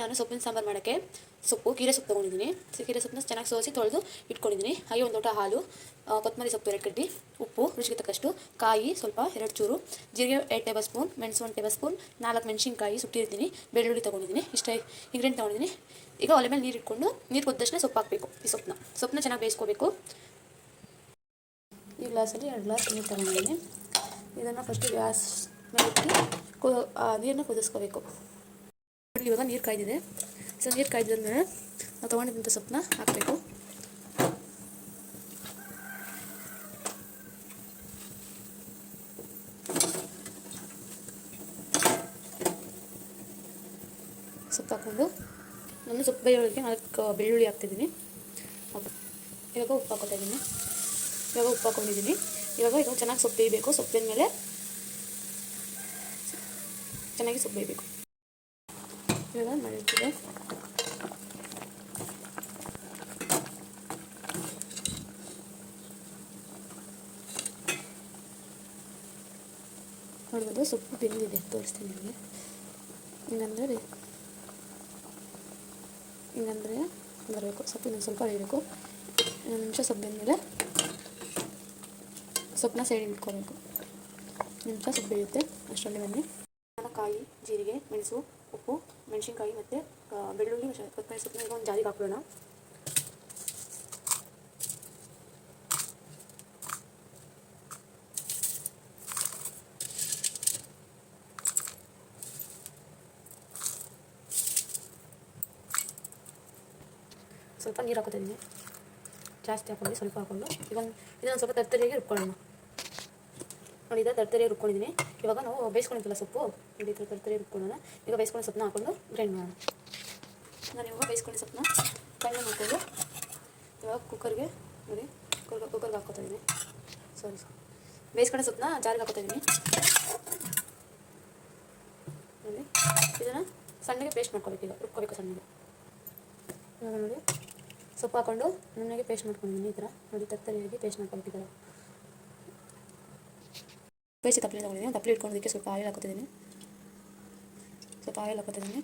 ನಾನು ಸೊಪ್ಪಿನ ಸಾಂಬಾರು ಮಾಡೋಕ್ಕೆ ಸೊಪ್ಪು, ಕೀರೆ ಸೊಪ್ಪು ತೊಗೊಂಡಿದ್ದೀನಿ. ಕೀರೆ ಸೊಪ್ಪನ್ನ ಚೆನ್ನಾಗಿ ಸೋಸಿ ತೊಳೆದು ಇಟ್ಕೊಂಡಿದ್ದೀನಿ. ಹಾಗೆ ಒಂದು ಲೋಟ ಹಾಲು ಕೊತ್ತಂಬರಿ ಸೊಪ್ಪು, ಎರಡು ಕಡ್ಡಿ ಉಪ್ಪು, ರುಚಿಗೆ ತಕ್ಕಷ್ಟು ಕಾಯಿ, ಸ್ವಲ್ಪ ಎರಡು ಚೂರು ಜೀರಿಗೆ, ಎರಡು ಟೇಬಲ್ ಸ್ಪೂನ್ ಮೆಣಸು ಒಂದು ಟೇಬಲ್ ಸ್ಪೂನ್ ನಾಲ್ಕು ಮೆಣಸಿನ್ಕಾಯಿ ಸುಟ್ಟಿರ್ತೀನಿ. ಬೆಳ್ಳುಳ್ಳಿ ತೊಗೊಂಡಿದ್ದೀನಿ. ಇಷ್ಟ ಇಂಗ್ರೀಡಿಯಂಟ್ ತೊಗೊಂಡಿದ್ದೀನಿ. ಈಗ ಒಲೆ ಮೇಲೆ ನೀರು ಇಟ್ಕೊಂಡು ನೀರು ಕುದ್ದ ತಕ್ಷಣ ಸೊಪ್ಪು ಹಾಕಬೇಕು ಈ ಸೊಪ್ಪನ್ನ. ಸೊಪ್ಪನ್ನ ಚೆನ್ನಾಗಿ ಬೇಯಿಸ್ಕೋಬೇಕು. ಈ ಗ್ಲಾಸಲ್ಲಿ ಎರಡು ಗ್ಲಾಸ್ ನೀರು ತೊಗೊಂಡಿದ್ದೀನಿ. ಇದನ್ನು ಫಸ್ಟು ಗ್ಯಾಸ್ ಮೇಲೆ ಇಟ್ಟು ನೀರನ್ನ ಕುದಿಸ್ಕೋಬೇಕು. ಇವಾಗ ನೀರು ಕಾಯ್ದಿದೆ. ಸೊ ನೀರು ಕಾಯ್ದಿದ್ಮೇಲೆ ನಾವು ತೊಗೊಂಡಿದ್ದಂಥ ಸೊಪ್ಪನ್ನ ಹಾಕಬೇಕು. ಸೊಪ್ಪು ಹಾಕ್ಕೊಂಡು ನಾನು ಸೊಪ್ಪು ಬೇಯೋಳಿಗೆ ನಾಲ್ಕು ಬೆಳ್ಳುಳ್ಳಿ ಹಾಕ್ತಿದ್ದೀನಿ. ಹಾಕು. ಇವಾಗ ಉಪ್ಪು ಹಾಕೋತಾ ಇದ್ದೀನಿ. ಇವಾಗ ಉಪ್ಪು ಹಾಕೊಂಡಿದ್ದೀನಿ. ಇವಾಗ ಇದು ಚೆನ್ನಾಗಿ ಸೊಪ್ಪು ಬೇಯಬೇಕು. ಸೊಪ್ಪಿನ ಮೇಲೆ ಚೆನ್ನಾಗಿ ಸೊಪ್ಪು ಬೇಯಬೇಕು. ಇವಾಗ ಮಾಡಿರ್ತೀವಿ ನೋಡ್ಬೋದು ಸೊಪ್ಪು ಬೆಂದಿದೆ ತೋರಿಸ್ತೀನಿ ನಿಮಗೆ ಹಿಂಗಂದ್ರೆ ಹಿಂಗಂದ್ರೆ ಬರಬೇಕು ಸೊಪ್ಪು ಇನ್ನೊಂದು ಸ್ವಲ್ಪ ಬೇಯಬೇಕು ಇನ್ನೊಂದು ನಿಮಿಷ ಸೊಪ್ಪು ಬೆಂದಮೇಲೆ ಸೊಪ್ಪನ್ನ ಸೈಡಿಗೆ ಇಟ್ಕೋಬೇಕು ನಿಮಿಷ ಸೊಪ್ಪು ಬೆಳೆಯುತ್ತೆ ಅಷ್ಟರಲ್ಲಿ ಬನ್ನಿ ನಾನು ಕಾಯಿ ಜೀರಿಗೆ ಮೆಣಸು ಉಪ್ಪು ಮೆಣಸಿನ್ಕಾಯಿ ಮತ್ತು ಬೆಳ್ಳುಳ್ಳಿ ಕೊತ್ತಂಬರಿ ಸೊಪ್ಪು ಈಗ ಒಂದು ಜಾರಿಗೆ ಹಾಕ್ಬಿಡೋಣ. ಸ್ವಲ್ಪ ನೀರು ಹಾಕೋತಿದ್ದೀನಿ ಜಾಸ್ತಿ ಹಾಕೊಂಡು ಸ್ವಲ್ಪ ಹಾಕೊಂಡು. ಈಗ ಇದನ್ನು ಸ್ವಲ್ಪ ತರ್ತರಿಯಾಗಿ ರುಬ್ಕೊಳ್ಳೋಣ. ನೋಡಿ ಇದು ತರ್ತರಿ ರುಬ್ಕೊಂಡಿದ್ದೀನಿ ಇವಾಗ ನಾವು ಬೇಯಿಸ್ಕೊಂಡಿದ್ದಲ್ಲ ಸೊಪ್ಪು, ನೋಡಿ ಥರ ತರ್ತರಿ ರುಬ್ಕೊಳ್ಳೋಣ. ಈಗ ಬೇಯಿಸ್ಕೊಂಡು ಸೊಪ್ಪನ್ನ ಹಾಕೊಂಡು ಗ್ರೈಂಡ್ ಮಾಡೋಣ. ನಾನು ಇವಾಗ ಬೇಯಿಸ್ಕೊಂಡು ಸೊಪ್ಪನ್ನ ಕಣ್ಣು ಮಾಡ್ಕೊಂಡು ಇವಾಗ ಕುಕ್ಕರ್ಗೆ ನೋಡಿ ಕುಕ್ಕರ್ ಕುಕ್ಕರ್ಗೆ ಹಾಕೋತಾ ಇದ್ದೀನಿ ಸಾರಿ ಬೇಯಿಸ್ಕೊಂಡು ಸೊಪ್ಪನ್ನ ಜಾರಿಗೆ ಹಾಕೋತಾ ಇದ್ದೀನಿ ನೋಡಿ, ಇದನ್ನು ಸಣ್ಣಗೆ ಪೇಸ್ಟ್ ಮಾಡ್ಕೋಬೇಕು ಈಗ, ರುಬ್ಕೋಬೇಕು ಸಣ್ಣಗೆ. ನೋಡಿ, ಸೊಪ್ಪು ಹಾಕೊಂಡು ನುಣ್ಣಗೆ ಪೇಸ್ಟ್ ಮಾಡ್ಕೊಂಡಿದ್ದೀನಿ ಈ ಥರ ನೋಡಿ ತತ್ತರಿಯಾಗಿ ಪೇಸ್ಟ್ ಮಾಡ್ಕೊಬೇಕಿದ್ದಾರೆ ಬೇಯಿಸಿ ತಪ್ಪಲಿ ತೊಗೊಂಡಿದ್ದೀನಿ ತಪ್ಪಲಿ ಇಟ್ಕೊಂಡಿದ್ದಕ್ಕೆ ಸ್ವಲ್ಪ ಆಯಿಲ್ ಹಾಕೋತಿದ್ದೀನಿ ಸ್ವಲ್ಪ ಆಯಿಲ್ ಹಾಕೋತಿದ್ದೀನಿ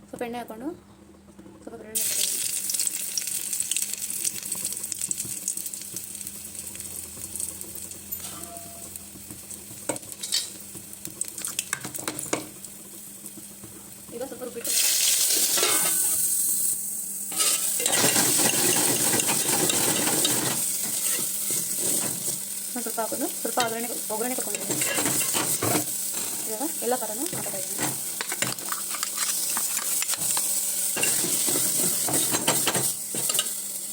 ಸ್ವಲ್ಪ ಎಣ್ಣೆ ಹಾಕ್ಕೊಂಡು ಸ್ವಲ್ಪ ಬೆಳ್ಳುಳ್ಳಿ ಹಾಕೋತಿದ್ದೀನಿ ಈಗ ಸ್ವಲ್ಪ ರುಬ್ಬಿಟ್ಟು ಒಂದು ಸ್ವಲ್ಪ ಒಗ್ಗರಣೆ ಒಗ್ಗರಣೆ ಕೊಟ್ಕೊಂಡಿದ್ದೀನಿ ಇವಾಗ ಎಲ್ಲ ಥರನೂ ಹಾಕೋತಾ ಇದ್ದೀನಿ.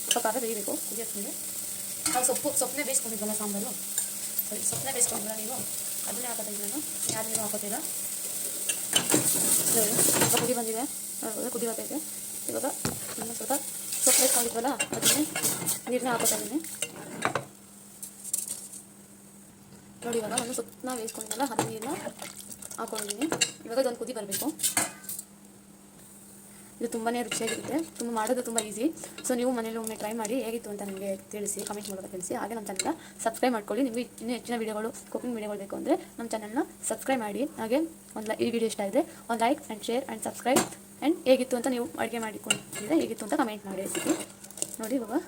ಸ್ವಲ್ಪ ಖಾರ ಬೇಯಬೇಕು ಕುದಿಯೋಕ್ಕೆ ನಾವು ಸೊಪ್ಪು ಸೊಪ್ಪನ್ನೇ ಬೇಯಿಸ್ಕೊಂಡಿದ್ವಲ್ಲ ಸಾಂಬಾರು? ಸರಿ ಸೊಪ್ಪನ್ನೇ ಬೇಯಿಸ್ಕೊಂಡಿಲ್ಲ ನೀವು? ಅದನ್ನೇ ಹಾಕೋತಾ ಇದ್ದೀನಿ ನಾನು. ಯಾರು ನೀವು ಹಾಕೋತೀರ? ನೋಡಿ ಸ್ವಲ್ಪ ಕುದಿ ಬಂದಿದೆ. ಕುದಿ ಬರ್ತೈತೆ ಇವಾಗ ಇನ್ನೂ ಸ್ವಲ್ಪ ಸೊಪ್ಪು ಬೇಯಿಸ್ಕೊಂಡಿದ್ವಲ್ಲ ಅದನ್ನೇ ನೀರನ್ನ ಹಾಕೋತಾ ಇದ್ದೀನಿ. ನೋಡಿ ಇವಾಗ ನಾನು ಸುತ್ತ ಬೇಯಿಸ್ಕೊಂಡಿದ್ದಲ್ಲ ಹತ್ತು ನೀರನ್ನ ಹಾಕೊಂಡಿದ್ದೀನಿ ಇವಾಗ ಇದೊಂದು ಕುದಿ ಬರಬೇಕು. ಇದು ತುಂಬಾ ರುಚಿಯಾಗಿರುತ್ತೆ. ತುಂಬ ಮಾಡೋದು ತುಂಬ ಈಸಿ ಸೊ ನೀವು ಮನೇಲಿ ಒಮ್ಮೆ ಟ್ರೈ ಮಾಡಿ ಹೇಗಿತ್ತು ಅಂತ ನನಗೆ ತಿಳಿಸಿ ಕಮೆಂಟ್ ಮೂಲಕ ತಿಳಿಸಿ. ಹಾಗೆ ನಮ್ಮ ಚಾನಲ್ನ ಸಬ್ಸ್ಕ್ರೈಬ್ ಮಾಡ್ಕೊಳ್ಳಿ. ನಿಮಗೆ ಇನ್ನೂ ಹೆಚ್ಚಿನ ವೀಡಿಯೋಗಳು ಕುಕಿಂಗ್ ವೀಡಿಯೋಗಳು ಬೇಕು ಅಂದರೆ ನಮ್ಮ ಚಾನಲ್ನ ಸಬ್ಸ್ಕ್ರೈಬ್ ಮಾಡಿ. ಹಾಗೆ ಒಂದು ಈ ವಿಡಿಯೋ ಇಷ್ಟ ಇದೆ ಒಂದು like and share and subscribe and ಹೇಗಿತ್ತು ಅಂತ ನೀವು ಅಡುಗೆ ಮಾಡಿಕೊಂಡಿದ್ರೆ ಹೇಗಿತ್ತು ಅಂತ ಕಮೆಂಟ್ ಮಾಡಿ. ನೋಡಿ ಇವಾಗ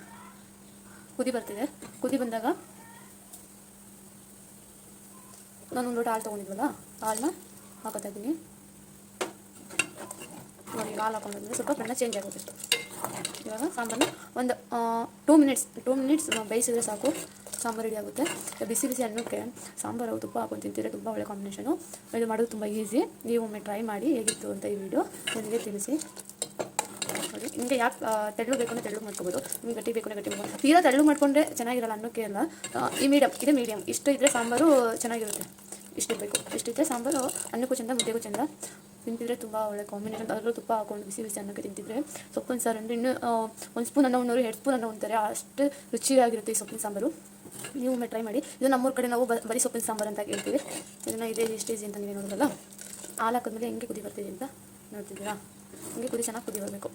ಕುದಿ ಬರ್ತಿದೆ. ಕುದಿ ಬಂದಾಗ ನಾನು ಒಂದು ಲೋಟ ಹಾಲು ತೊಗೊಂಡಿದ್ವಲ್ಲ ಹಾಲನ್ನ ಹಾಕೋತಾ ಇದ್ದೀನಿ. ನೋಡಿ ಹಾಲು ಹಾಕೊಂಡ್ರೆ ಸ್ವಲ್ಪ ಬಣ್ಣ ಚೇಂಜ್ ಆಗುತ್ತೆ ಇವಾಗ ಸಾಂಬಾರನ್ನ ಒಂದು ಟೂ ಮಿನಿಟ್ಸ್ ಟೂ ಮಿನಿಟ್ಸ್ ಬೇಯಿಸಿದ್ರೆ ಸಾಕು, ಸಾಂಬಾರು ರೆಡಿ ಆಗುತ್ತೆ. ಬಿಸಿ ಬಿಸಿ ಅನ್ನಕ್ಕೆ ಸಾಂಬಾರು ತುಪ್ಪ ಹಾಕೊಂಡು ತಿಂತಿದ್ರೆ ತುಂಬ ಒಳ್ಳೆ ಕಾಂಬಿನೇಷನು ಇದು ಮಾಡೋದು ತುಂಬ ಈಸಿ ನೀವು ಒಮ್ಮೆ ಟ್ರೈ ಮಾಡಿ ಹೇಗಿತ್ತು ಅಂತ ಈ ವಿಡಿಯೋ ನನಗೆ ತಿಳಿಸಿ. ನೋಡಿ, ನಿಮಗೆ ಯಾಕೆ ತೆಳ್ಳು ಬೇಕು ಅಂದರೆ ತೆಳ್ಳು ಮಾಡ್ಕೋಬೋದು. ನಿಮ್ಗೆ ಗಟ್ಟಿ ಬೇಕು ಅಂದರೆ ಗಟ್ಟಿ ಮಾಡ್ಬೋದು ತೀರಾ ತೆಳ್ಳು ಮಾಡ್ಕೊಂಡ್ರೆ ಚೆನ್ನಾಗಿರಲ್ಲ ಅನ್ನೋಕ್ಕೆ ಅಲ್ಲ. ಈ ಮೀಡಿಯಮ್ ಇದು ಮೀಡಿಯಮ್ ಇಷ್ಟು ಇದ್ದರೆ ಸಾಂಬಾರು ಚೆನ್ನಾಗಿರುತ್ತೆ. ಇಷ್ಟಿರಬೇಕು. ಇಷ್ಟಿದ್ರೆ ಸಾಂಬಾರು ಅನ್ನಕ್ಕೂ ಚೆಂದ ಮುದ್ದೆಗೂ ಚೆಂದ ತಿಂತಿದ್ರೆ ತುಂಬ ಒಳ್ಳೆ ಕಾಂಬಿನೇಷನ್ ಅದರಲ್ಲೂ ತುಪ್ಪ ಹಾಕೊಂಡು ಬಿಸಿ ಬಿಸಿ ಅನ್ನಕ್ಕೆ ತಿಂತಿದ್ರೆ ಸೊಪ್ಪಿನ ಸಾರು ಅಂದರೆ ಇನ್ನೂ ಒಂದು ಸ್ಪೂನ್ ಅನ್ನ ಉಣ್ಣೋರು ಎರಡು ಸ್ಪೂನ್ ಅನ್ನ ಉಣ್ತಾರೆ ಅಷ್ಟು ರುಚಿಯಾಗಿರುತ್ತೆ ಈ ಸೊಪ್ಪಿನ ಸಾಂಬಾರು. ನೀವು ಒಮ್ಮೆ ಟ್ರೈ ಮಾಡಿ. ಇದು ನಮ್ಮೂರ ಕಡೆ ನಾವು ಬರಿ ಸೊಪ್ಪಿನ ಸಾಂಬಾರು ಅಂತ ಹೇಳ್ತೀವಿ. ಇದನ್ನು ಇದೇ ಈಸಿ ಅಂತ ನೀವು ನೋಡೋದಲ್ಲ ಹಾಲು ಹಾಕಿದ್ಮೇಲೆ ಹೆಂಗೆ ಕುದಿ ಬರ್ತೀವಿ ಅಂತ ನೋಡ್ತಿದ್ದೀರಾ? ಹಂಗೆ ಕುದಿ ಚೆನ್ನಾಗಿ ಕುದಿ ಬರಬೇಕು.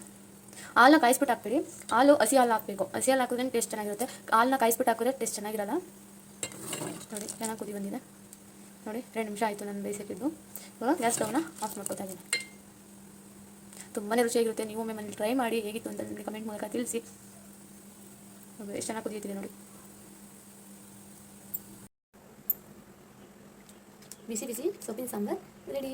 ಹಾಲನ್ನ ಕಾಯಿಸ್ಬಿಟ್ಟು ಹಾಕ್ಬೇಡಿ. ಹಾಲು, ಹಸಿ ಹಾಲು ಹಾಕಬೇಕು. ಹಸಿ ಹಾಲು ಹಾಕಿದ್ರೆ ಟೇಸ್ಟ್ ಚೆನ್ನಾಗಿರುತ್ತೆ. ಹಾಲನ್ನ ಕಾಯಿಸ್ಬಿಟ್ಟು ಹಾಕಿದ್ರೆ ಟೇಸ್ಟ್ ಚೆನ್ನಾಗಿರಲ್ಲ. ನೋಡಿ, ಚೆನ್ನಾಗಿ ಕುದಿ ಬಂದಿದೆ. ನೋಡಿ, ಎರಡು ನಿಮಿಷ ಆಯಿತು ನಾನು ಬೇಯಿಸಿಟ್ಟಿದ್ದು ಇವಾಗ ಗ್ಯಾಸ್ ಸ್ಟವ್ನ ಆಫ್ ಮಾಡ್ಕೊತಾ ಇದ್ದೀನಿ. ತುಂಬಾ ರುಚಿಯಾಗಿರುತ್ತೆ. ನೀವು ಒಮ್ಮೆ ಮನೇಲಿ ಟ್ರೈ ಮಾಡಿ ಹೇಗಿತ್ತು ಅಂತ ನನಗೆ ಕಮೆಂಟ್ ಮೂಲಕ ತಿಳಿಸಿ. ಎಷ್ಟು ಚೆನ್ನಾಗಿ ಕುದಿಯುತ್ತಿದೆ ನೋಡಿ. ಬಿಸಿ ಬಿಸಿ ಸೊಪ್ಪಿನ ಸಾಂಬಾರ್ ರೆಡಿ